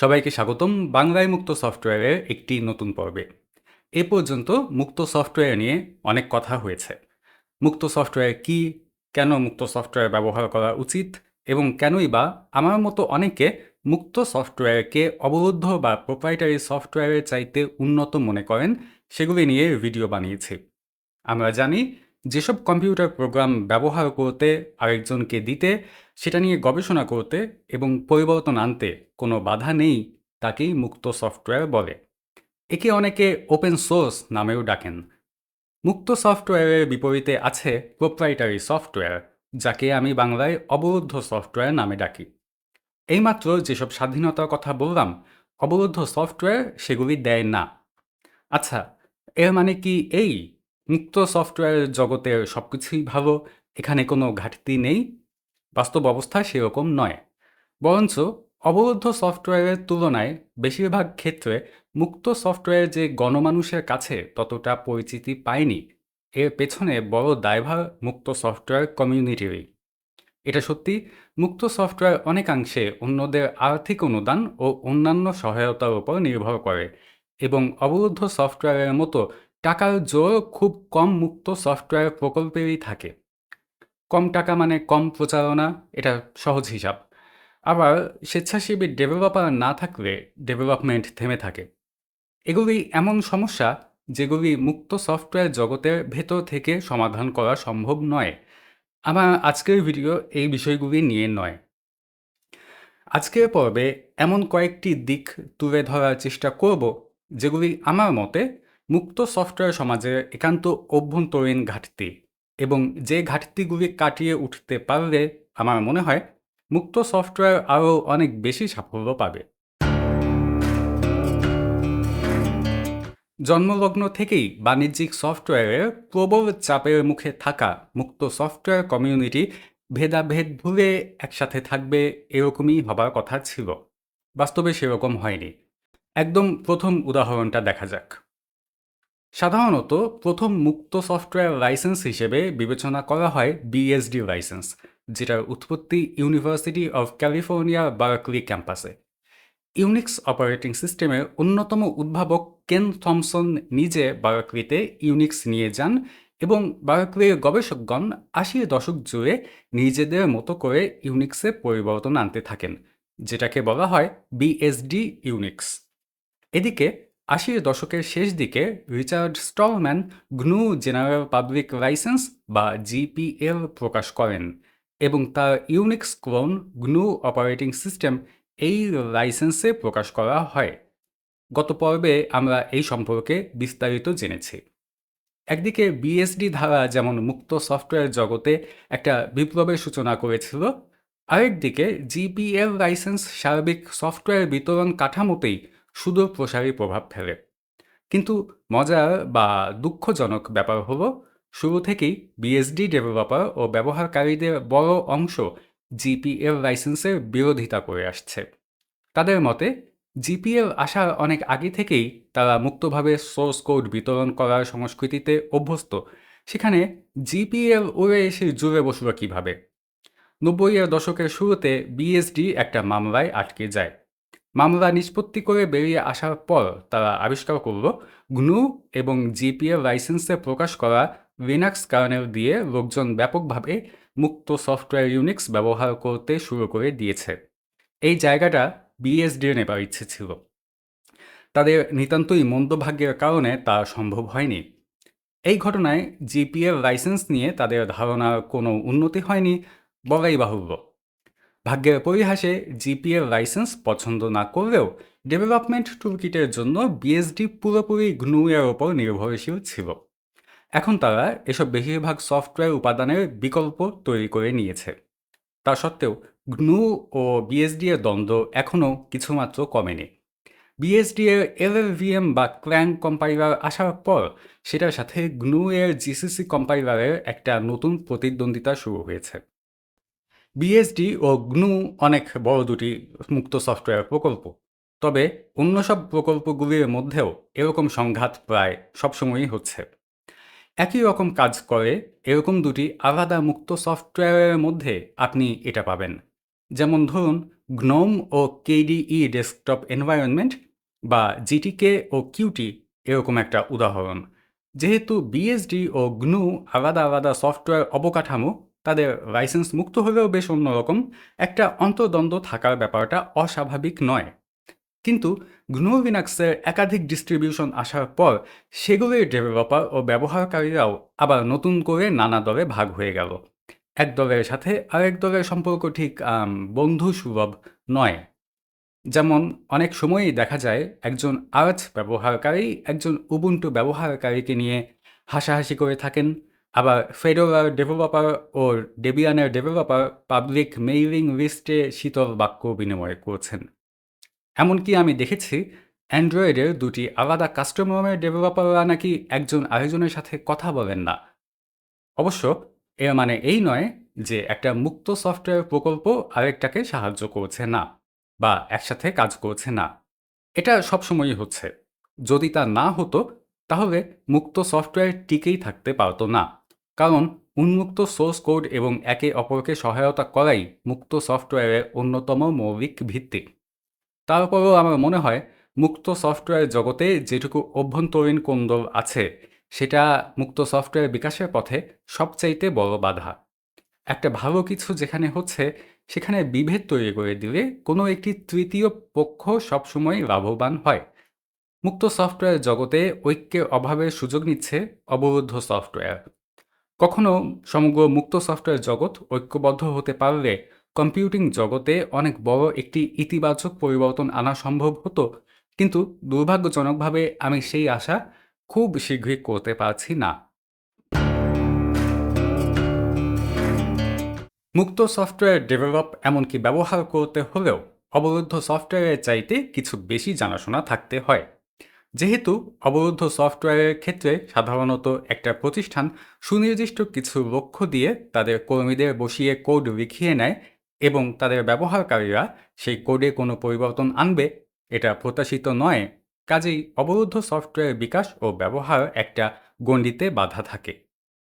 সবাইকে স্বাগতম বাংলায় মুক্ত সফটওয়্যারের একটি নতুন পর্বে। এ পর্যন্ত মুক্ত সফটওয়্যার নিয়ে অনেক কথা হয়েছে। মুক্ত সফটওয়্যার কি? কেন মুক্ত সফটওয়্যার ব্যবহার করা উচিত? এবং কেনই বা আমার মতো অনেকে মুক্ত সফটওয়্যারকে অবরুদ্ধ বা প্রোপ্রাইটারি সফটওয়্যারের চাইতে উন্নত মনে করেন, সেগুলি নিয়ে ভিডিও বানিয়েছি। আমরা জানি যেসব কম্পিউটার প্রোগ্রাম ব্যবহার করতে আরেকজনকে দিতে, সেটা নিয়ে গবেষণা করতে এবং পরিবর্তন আনতে কোনো বাধা নেই, তাকেই মুক্ত সফটওয়্যার বলে। একে অনেকে ওপেন সোর্স নামেও ডাকেন। মুক্ত সফটওয়্যারের বিপরীতে আছে প্রোপ্রাইটারি সফটওয়্যার, যাকে আমি বাংলায় অবরুদ্ধ সফটওয়্যার নামে ডাকি। এইমাত্র যেসব স্বাধীনতার কথা বললাম, অবরুদ্ধ সফটওয়্যার সেগুলি দেয় না। আচ্ছা এর মানে কি এই? মুক্ত সফটওয়্যার জগতের সব কিছুই ভালো, এখানে কোনো ঘাটতি নেই। বাস্তব অবস্থা সেরকম নয়। বরঞ্চ অবরুদ্ধ সফটওয়্যারের তুলনায় বেশিরভাগ ক্ষেত্রে মুক্ত সফটওয়্যার যে গণমানুষের কাছে ততটা পরিচিতি পায়নি, এর পেছনে বড় দায়ভার মুক্ত সফটওয়্যার কমিউনিটিরই। এটা সত্যি, মুক্ত সফটওয়্যার অনেকাংশে অন্যদের আর্থিক অনুদান ও অন্যান্য সহায়তার উপর নির্ভর করে এবং অবরুদ্ধ সফটওয়্যারের মতো টাকার জোর খুব কম মুক্ত সফটওয়্যার প্রকল্পেরই থাকে। কম টাকা মানে কম প্রচারণা, এটা সহজ হিসাব। আবার স্বেচ্ছাসেবী ডেভেলপার না থাকলে ডেভেলপমেন্ট থেমে থাকে। এগুলি এমন সমস্যা যেগুলি মুক্ত সফটওয়্যার জগতের ভেতর থেকে সমাধান করা সম্ভব নয়। আমার আজকের ভিডিও এই বিষয়গুলি নিয়ে নয়। আজকের পর্বে এমন কয়েকটি দিক তুলে ধরার চেষ্টা করব যেগুলি আমার মতে মুক্ত সফটওয়্যার সমাজের একান্ত অভ্যন্তরীণ ঘাটতি এবং যে ঘাটতিগুলি কাটিয়ে উঠতে পারলে আমার মনে হয় মুক্ত সফটওয়্যার আরও অনেক বেশি সাফল্য পাবে। জন্মলগ্ন থেকেই বাণিজ্যিক সফটওয়্যারের প্রবল চাপের মুখে থাকা মুক্ত সফটওয়্যার কমিউনিটি ভেদাভেদ ভুলে একসাথে থাকবে এরকমই হবার কথা ছিল। বাস্তবে সেরকম হয়নি। একদম প্রথম উদাহরণটা দেখা যাক। সাধারণত প্রথম মুক্ত সফটওয়্যার লাইসেন্স হিসেবে বিবেচনা করা হয় বিএসডি লাইসেন্স যেটার উৎপত্তি ইউনিভার্সিটি অফ ক্যালিফোর্নিয়া বার্কলি ক্যাম্পাসে ইউনিক্স অপারেটিং সিস্টেমের অন্যতম উদ্ভাবক কেন থমসন নিজে বার্কলিতে ইউনিক্স নিয়ে যান এবং বার্কলির গবেষকগণ আশির দশক জুড়ে নিজেদের মতো করে ইউনিক্সে পরিবর্তন আনতে থাকেন, যেটাকে বলা হয় বিএসডি ইউনিক্স এদিকে আশির দশকের শেষ দিকে Richard Stallman GNU General Public License বা জিপিএল প্রকাশ করেন এবং তার Unix clone GNU operating system এই লাইসেন্সে প্রকাশ করা হয়। গত পর্বে আমরা এই সম্পর্কে বিস্তারিত জেনেছি। একদিকে বিএসডি ধারা যেমন মুক্ত সফটওয়্যার জগতে একটা বিপ্লবের সূচনা করেছিল, আরেকদিকে জিপিএল লাইসেন্স সার্বিক সফটওয়্যার বিতরণ কাঠামোতেই সুদূর প্রসারী প্রভাব ফেলে। কিন্তু মজার বা দুঃখজনক ব্যাপার হলো, শুরু থেকেই বিএসডি ডেভেলপার ও ব্যবহারকারীদের বড় অংশ জিপিএল লাইসেন্সের বিরোধিতা করে আসছে। তাদের মতে জিপিএল আসার অনেক আগে থেকেই তারা মুক্তভাবে সোর্স কোড বিতরণ করার সংস্কৃতিতে অভ্যস্ত। সেখানে জিপিএল উড়ে এসে জুড়ে বসল কীভাবে? নব্বইয়ের দশকের শুরুতে বিএসডি একটা মামলায় আটকে যায়। মামলা নিষ্পত্তি করে বেরিয়ে আসার পর তারা আবিষ্কার করল গ্নু এবং জিপিএল লাইসেন্সে প্রকাশ করা লিনাক্স কার্নেল দিয়ে লোকজন ব্যাপকভাবে মুক্ত সফটওয়্যার ইউনিক্স ব্যবহার করতে শুরু করে দিয়েছে। এই জায়গাটা বিএসডির নেবার ইচ্ছে ছিল। তাদের নিতান্তই মন্দভাগ্যের কারণে তা সম্ভব হয়নি। এই ঘটনায় জিপিএল লাইসেন্স নিয়ে তাদের ধারণার কোনো উন্নতি হয়নি, বলাই বাহুল্য। ভাগ্যের পরিহাসে জিপিএল লাইসেন্স পছন্দ না করলেও ডেভেলপমেন্ট টুলকিটের জন্য বিএসডি পুরোপুরি গ্নু এর ওপর নির্ভরশীল ছিল। এখন তারা এসব বেশিরভাগ সফটওয়্যার উপাদানের বিকল্প তৈরি করে নিয়েছে। তা সত্ত্বেও গ্নু ও বিএসডি এর দ্বন্দ্ব এখনও কিছুমাত্র কমেনি। বিএসডি এর এলএলভিএম বা ক্ল্যাং কম্পাইলার আসার পর সেটার সাথে গ্নু এর জিসিসি কম্পাইলারের একটা নতুন প্রতিদ্বন্দ্বিতা শুরু হয়েছে। বিএসডি ও গ্নু অনেক বড় দুটি মুক্ত সফটওয়্যার প্রকল্প। তবে অন্য সব প্রকল্পগুলির মধ্যেও এরকম সংঘাত প্রায় সবসময়ই হচ্ছে। একই রকম কাজ করে এরকম দুটি আলাদা মুক্ত সফটওয়্যারের মধ্যে আপনি এটা পাবেন। যেমন ধরুন গ্নোম ও কেডিই ডেস্কটপ এনভায়রনমেন্ট বা জিটিকে ও কিউটি এরকম একটা উদাহরণ। যেহেতু বিএসডি ও গ্নু আলাদা আলাদা সফটওয়্যার অবকাঠামো তাদের লাইসেন্স মুক্ত হলেও বেশ অন্যরকম। একটা অন্তর্দ্বন্দ্ব থাকার ব্যাপারটা অস্বাভাবিক নয়। কিন্তু গ্নু লিনাক্সের একাধিক ডিস্ট্রিবিউশন আসার পর সেগুলির ডেভেলপার ও ব্যবহারকারীরাও আবার নতুন করে নানা দলে ভাগ হয়ে গেল। এক দলের সাথে আরেক দলের সম্পর্ক ঠিক বন্ধু সুলভ নয়। যেমন অনেক সময়ই দেখা যায় একজন আর্থ ব্যবহারকারী একজন উবুন্টু ব্যবহারকারীকে নিয়ে হাসাহাসি করে থাকেন। আবার ফেডোরার ডেভেলপার ও ডেবিয়ানের ডেভেলপার পাবলিক মেইলিং লিস্টে শীতল বাক্য বিনিময় করছেন। এমনকি আমি দেখেছি অ্যান্ড্রয়েডের দুটি আলাদা কাস্টমারের ডেভেলপাররা নাকি একজন আরেকজনের সাথে কথা বলেন না। অবশ্য এর মানে এই নয় যে একটা মুক্ত সফটওয়্যার প্রকল্প আরেকটাকে সাহায্য করছে না বা একসাথে কাজ করছে না। এটা সবসময়ই হচ্ছে। যদি তা না হতো, তাহলে মুক্ত সফটওয়্যার টিকেই থাকতে পারতো না। কারণ উন্মুক্ত সোর্স কোড এবং একে অপরকে সহায়তা করাই মুক্ত সফটওয়্যারের অন্যতম মৌলিক ভিত্তি। তারপরেও আমার মনে হয়, মুক্ত সফটওয়্যার জগতে যেটুকু অভ্যন্তরীণ কোন্দল আছে, সেটা মুক্ত সফটওয়্যার বিকাশের পথে সবচাইতে বড় বাধা। একটা ভালো কিছু যেখানে হচ্ছে, সেখানে বিভেদ তৈরি করে দিলে কোনো একটি তৃতীয় পক্ষ সবসময় লাভবান হয়। মুক্ত সফটওয়্যার জগতে ঐক্যের অভাবের সুযোগ নিচ্ছে অবরুদ্ধ সফটওয়্যার। কখনো সমগ্র মুক্ত সফটওয়্যার জগৎ ঐক্যবদ্ধ হতে পারলে কম্পিউটিং জগতে অনেক বড় একটি ইতিবাচক পরিবর্তন আনা সম্ভব হতো। কিন্তু দুর্ভাগ্যজনকভাবে আমি সেই আশা খুব শীঘ্রই করতে পারছি না। মুক্ত সফটওয়্যার ডেভেলপ এমনকি ব্যবহার করতে হলেও অবরুদ্ধ সফটওয়্যারের চাইতে কিছু বেশি জানাশোনা থাকতে হয়। যেহেতু অবরুদ্ধ সফটওয়্যারের ক্ষেত্রে সাধারণত একটা প্রতিষ্ঠান সুনির্দিষ্ট কিছু লক্ষ্য দিয়ে তাদের কর্মীদের বসিয়ে কোড লিখিয়ে নেয় এবং তাদের ব্যবহারকারীরা সেই কোডে কোনো পরিবর্তন আনবে, এটা প্রত্যাশিত নয়। কাজেই অবরুদ্ধ সফটওয়্যার বিকাশ ও ব্যবহার একটা গণ্ডিতে বাধা থাকে।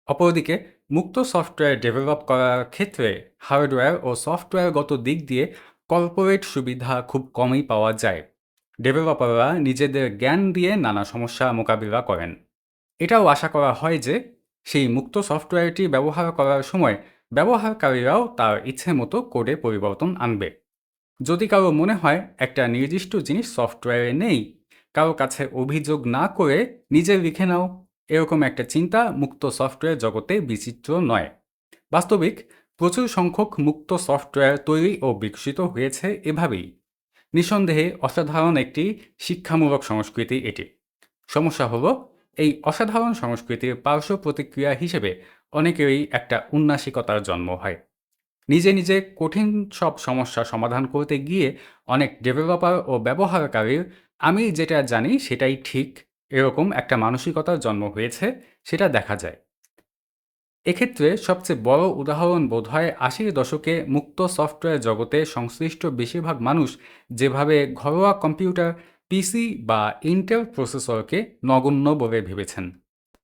অপরদিকে, মুক্ত সফটওয়্যার ডেভেলপ করার ক্ষেত্রে হার্ডওয়্যার ও সফটওয়্যারগত দিক দিয়ে কর্পোরেট সুবিধা খুব কমই পাওয়া যায়। ডেভেলপাররা নিজেদের জ্ঞান দিয়ে নানা সমস্যা মোকাবিলা করেন। এটাও আশা করা হয় যে সেই মুক্ত সফটওয়্যারটি ব্যবহার করার সময় ব্যবহারকারীরাও তার ইচ্ছে মতো কোডে পরিবর্তন আনবে। যদি কারও মনে হয় একটা নির্দিষ্ট জিনিস সফটওয়্যারে নেই, কারও কাছে অভিযোগ না করে নিজে লিখে নাও। এরকম একটা চিন্তা মুক্ত সফটওয়্যার জগতে বিচিত্র নয়। বাস্তবিক প্রচুর সংখ্যক মুক্ত সফটওয়্যার তৈরি ও বিকশিত হয়েছে এভাবেই। নিঃসন্দেহে অসাধারণ একটি শিক্ষামূলক সংস্কৃতি এটি। সমস্যা হলো, এই অসাধারণ সংস্কৃতির পার্শ্ব প্রতিক্রিয়া হিসেবে অনেকেরই একটা উন্নাসিকতার জন্ম হয়। নিজে নিজে কঠিন সব সমস্যা সমাধান করতে গিয়ে অনেক ডেভেলপার ও ব্যবহারকারীর, আমি যেটা জানি সেটাই ঠিক, এরকম একটা মানসিকতার জন্ম হয়েছে, সেটা দেখা যায়। এক্ষেত্রে সবচেয়ে বড় উদাহরণ বোধ হয় আশির দশকে মুক্ত সফটওয়্যার জগতে সংশ্লিষ্ট বেশিরভাগ মানুষ যেভাবে ঘরোয়া কম্পিউটার, পিসি বা ইন্টেল প্রসেসরকে নগণ্য বলে ভেবেছেন।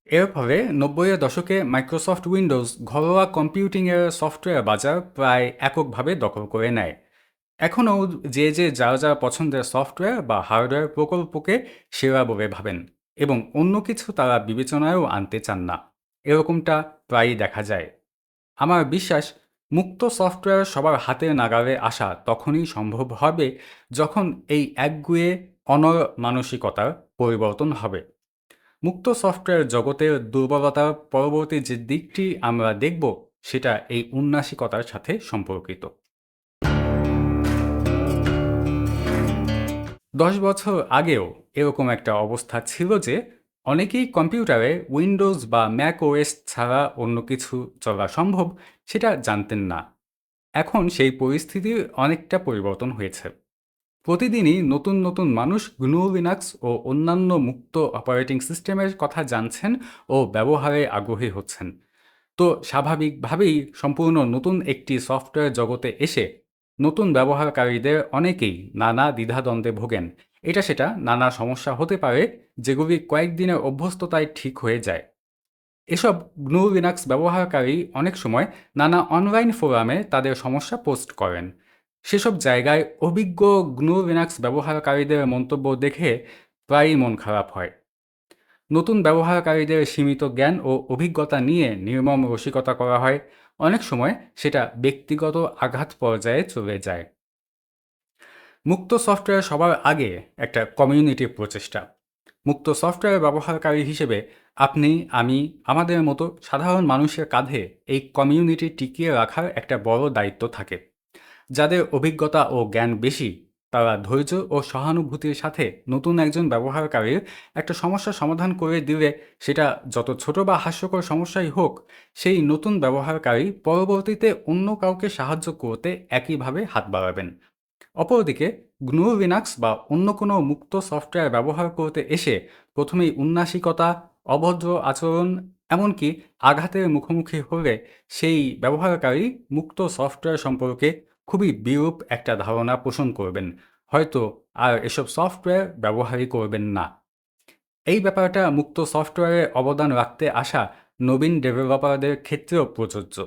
এর ফলে নব্বইয়ের দশকে মাইক্রোসফট উইন্ডোজ ঘরোয়া কম্পিউটিংয়ের সফটওয়্যার বাজার প্রায় এককভাবে দখল করে নেয়। এখনও যে যে যার যার পছন্দের সফটওয়্যার বা হার্ডওয়্যার প্রকল্পকে সেরা বলে ভাবেন এবং অন্য কিছু তারা বিবেচনায়ও আনতে চান না। এরকমটা প্রায়ই দেখা যায়। আমার বিশ্বাস, মুক্ত সফটওয়্যার সবার হাতের নাগালে আসা তখনই সম্ভব হবে যখন এই একগুয়ে অনর মানসিকতার পরিবর্তন হবে। মুক্ত সফটওয়্যার জগতের দুর্বলতার পরবর্তী যে দিকটি আমরা দেখব, সেটা এই উন্নাসিকতার সাথে সম্পর্কিত। দশ বছর আগেও এরকম একটা অবস্থা ছিল যে অনেকেই কম্পিউটারে উইন্ডোজ বা ম্যাক ওএস ছাড়া অন্য কিছু চলা সম্ভব সেটা জানতেন না। এখন সেই পরিস্থিতির অনেকটা পরিবর্তন হয়েছে। প্রতিদিনই নতুন নতুন মানুষ গ্নু লিনাক্স ও অন্যান্য মুক্ত অপারেটিং সিস্টেমের কথা জানছেন ও ব্যবহারে আগ্রহী হচ্ছেন। তো স্বাভাবিকভাবেই সম্পূর্ণ নতুন একটি সফটওয়্যার জগতে এসে নতুন ব্যবহারকারীদের অনেকেই নানা দ্বিধাদ্বন্দ্বে ভোগেন। এটা সেটা নানা সমস্যা হতে পারে যেগুলি কয়েকদিনের অভ্যস্ততায় ঠিক হয়ে যায়। এসব গ্নু লিনাক্স ব্যবহারকারী অনেক সময় নানা অনলাইন ফোরামে তাদের সমস্যা পোস্ট করেন। সেসব জায়গায় অভিজ্ঞ গ্নু লিনাক্স ব্যবহারকারীদের মন্তব্য দেখে প্রায়ই মন খারাপ হয়। নতুন ব্যবহারকারীদের সীমিত জ্ঞান ও অভিজ্ঞতা নিয়ে নির্মম রসিকতা করা হয়। অনেক সময় সেটা ব্যক্তিগত আঘাত পর্যায়ে চলে যায়। মুক্ত সফটওয়্যার সবার আগে একটা কমিউনিটির প্রচেষ্টা। মুক্ত সফটওয়্যার ব্যবহারকারী হিসেবে আপনি, আমি, আমাদের মতো সাধারণ মানুষের কাঁধে এই কমিউনিটি টিকিয়ে রাখার একটা বড় দায়িত্ব থাকে, যাদের অভিজ্ঞতা ও জ্ঞান বেশি। তারা ধৈর্য ও সহানুভূতির সাথে নতুন একজন ব্যবহারকারীর একটা সমস্যা সমাধান করে দিলে সেটা যত ছোট বা হাস্যকর সমস্যাই হোক, সেই নতুন ব্যবহারকারী পরবর্তীতে অন্য কাউকে সাহায্য করতে একইভাবে হাত বাড়াবেন। অপরদিকে গ্নু লিনাক্স বা অন্য কোনো মুক্ত সফটওয়্যার ব্যবহার করতে এসে প্রথমেই উন্নাসিকতা অভদ্র আচরণ, এমনকি আঘাতের মুখোমুখি হলে সেই ব্যবহারকারী মুক্ত সফটওয়্যার সম্পর্কে খুবই বিরূপ একটা ধারণা পোষণ করবেন। হয়তো আর এসব সফটওয়্যার ব্যবহারই করবেন না। এই ব্যাপারটা মুক্ত সফটওয়্যারে অবদান রাখতে আসা নবীন ডেভেলপারদের ক্ষেত্রেও প্রযোজ্য।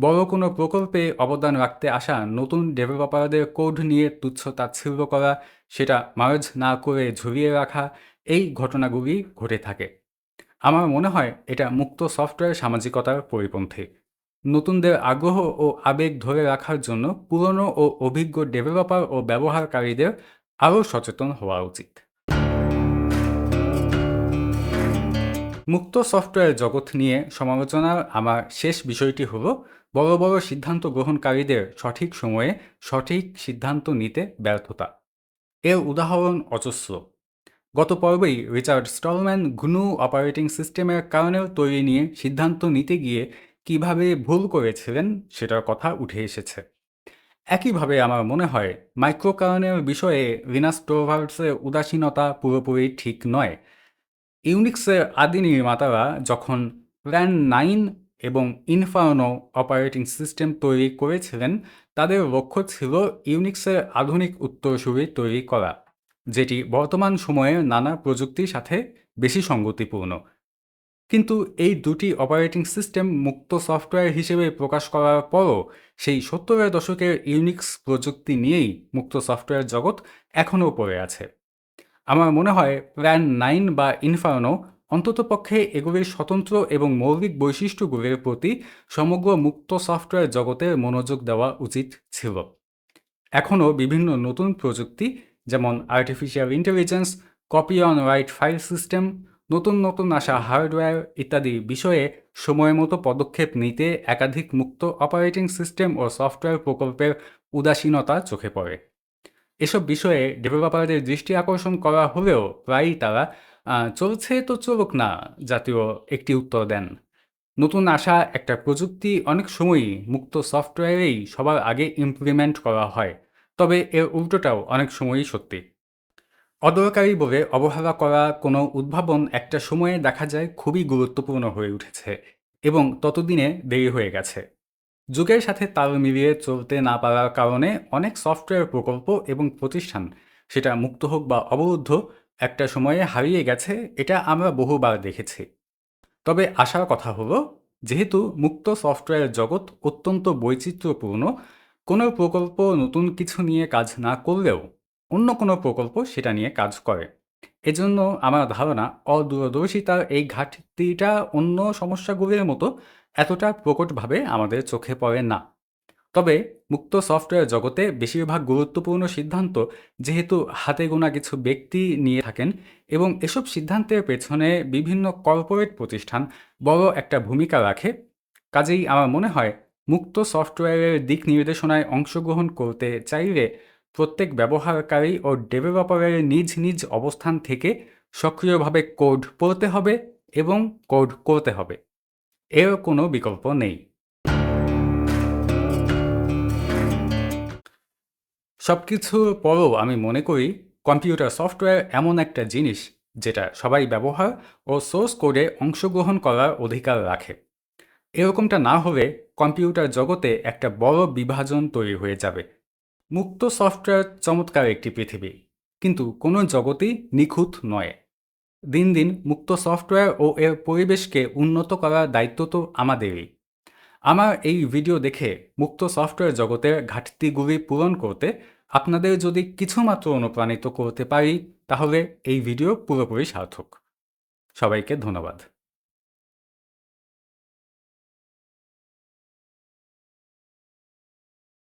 বড় কোনো প্রকল্পে অবদান রাখতে আসা নতুন ডেভেলপারদের কোড নিয়ে তুচ্ছ তাচ্ছিল্য করা, সেটা মার্জ না করে ঝুলিয়ে রাখা, এই ঘটনাগুলি ঘটে থাকে। আমার মনে হয় এটা মুক্ত সফটওয়্যার সামাজিকতার পরিপন্থী। নতুনদের আগ্রহ ও আবেগ ধরে রাখার জন্য পুরনো ও অভিজ্ঞ ডেভেলপার ও ব্যবহারকারীদের আরও সচেতন হওয়া উচিত। মুক্ত সফটওয়্যার জগৎ নিয়ে সমালোচনার আমার শেষ বিষয়টি হলো, বড় বড় সিদ্ধান্ত গ্রহণকারীদের সঠিক সময়ে সঠিক সিদ্ধান্ত নিতে ব্যর্থতা। এর উদাহরণ অজস্র। গত পর্বেই রিচার্ড স্টলম্যান ঘুনু অপারেটিং সিস্টেমের কারণেও তৈরি নিয়ে সিদ্ধান্ত নিতে গিয়ে কীভাবে ভুল করেছিলেন সেটার কথা উঠে এসেছে। একইভাবে আমার মনে হয়, মাইক্রোকারণের বিষয়ে লিনাস টোভার্সের উদাসীনতা পুরোপুরি ঠিক নয়। ইউনিক্সের আদি নির্মাতারা যখন প্ল্যান নাইন এবং ইনফার্নো অপারেটিং সিস্টেম তৈরি করেছিলেন, তাদের লক্ষ্য ছিল ইউনিক্সের আধুনিক উত্তরসূরি তৈরি করা, যেটি বর্তমান সময়ের নানা প্রযুক্তির সাথে বেশি সঙ্গতিপূর্ণ। কিন্তু এই দুটি অপারেটিং সিস্টেম মুক্ত সফটওয়্যার হিসেবে প্রকাশ করার পরও সেই সত্তরের দশকের ইউনিক্স প্রযুক্তি নিয়েই মুক্ত সফটওয়্যার জগৎ এখনও পড়ে আছে। আমার মনে হয় প্ল্যান নাইন বা ইনফার্নো অন্ততপক্ষে এগুলির স্বতন্ত্র এবং মৌলিক বৈশিষ্ট্যগুলির প্রতি সমগ্র মুক্ত সফটওয়্যার জগতের মনোযোগ দেওয়া উচিত ছিল। এখনও বিভিন্ন নতুন প্রযুক্তি যেমন artificial intelligence copy on write file system নতুন নতুন আসা হার্ডওয়্যার ইত্যাদি বিষয়ে সময় মতো পদক্ষেপ নিতে একাধিক মুক্ত অপারেটিং সিস্টেম ও সফটওয়্যার প্রকল্পের উদাসীনতা চোখে পড়ে। এসব বিষয়ে ডেভেলপারদের দৃষ্টি আকর্ষণ করা হলেও প্রায়ই তারা চলছে তো চলুক না জাতীয় একটি উত্তর দেন। নতুন আসা একটা প্রযুক্তি অনেক সময়ই মুক্ত সফটওয়্যারেই সবার আগে ইমপ্লিমেন্ট করা হয়, তবে এর উল্টোটাও অনেক সময়ই সত্যি। অদরকারি বলে অবহেলা করা কোনো উদ্ভাবন একটা সময়ে দেখা যায় খুবই গুরুত্বপূর্ণ হয়ে উঠেছে এবং ততদিনে দেরি হয়ে গেছে। যুগের সাথে তাল মিলিয়ে চলতে না পারার কারণে অনেক সফটওয়্যার প্রকল্প এবং প্রতিষ্ঠান সেটা মুক্ত হোক বা অবরুদ্ধ একটা সময়ে হারিয়ে গেছে, এটা আমরা বহুবার দেখেছি। তবে আসার কথা হলো, যেহেতু মুক্ত সফটওয়্যার জগৎ অত্যন্ত বৈচিত্র্যপূর্ণ, কোনো প্রকল্প নতুন কিছু নিয়ে কাজ না করলেও অন্য কোনো প্রকল্প সেটা নিয়ে কাজ করে। এজন্য আমার ধারণা অদূরদর্শিতার এই ঘাটতিটা অন্য সমস্যাগুলির মতো এতটা প্রকটভাবে আমাদের চোখে পড়ে না। তবে মুক্ত সফটওয়্যার জগতে বেশিরভাগ গুরুত্বপূর্ণ সিদ্ধান্ত যেহেতু হাতে গোনা কিছু ব্যক্তি নিয়ে থাকেন এবং এসব সিদ্ধান্তের পেছনে বিভিন্ন কর্পোরেট প্রতিষ্ঠান বড় একটা ভূমিকা রাখে, কাজেই আমার মনে হয় মুক্ত সফটওয়্যারের দিক নির্দেশনায় অংশগ্রহণ করতে চাইলে প্রত্যেক ব্যবহারকারী ও ডেভেলপারের নিজ নিজ অবস্থান থেকে সক্রিয়ভাবে কোড পড়তে হবে এবং কোড করতে হবে। এর কোনো বিকল্প নেই। সব কিছুর পরও আমি মনে করি কম্পিউটার সফটওয়্যার এমন একটা জিনিস যেটা সবাই ব্যবহার ও সোর্স কোডে অংশগ্রহণ করার অধিকার রাখে। এরকমটা না হলে কম্পিউটার জগতে একটা বড় বিভাজন তৈরি হয়ে যাবে। মুক্ত সফটওয়্যার চমৎকার একটি পৃথিবী। কিন্তু কোনো জগতই নিখুঁত নয়। দিন দিন মুক্ত সফটওয়্যার ও এর পরিবেশকে উন্নত করার দায়িত্ব তো আমাদেরই। আমার এই ভিডিও দেখে মুক্ত সফটওয়্যার জগতের ঘাটতিগুলি পূরণ করতে আপনাদের যদি কিছুমাত্র অনুপ্রাণিত করতে পারি, তাহলে এই ভিডিও পুরোপুরি সার্থক। সবাইকে ধন্যবাদ।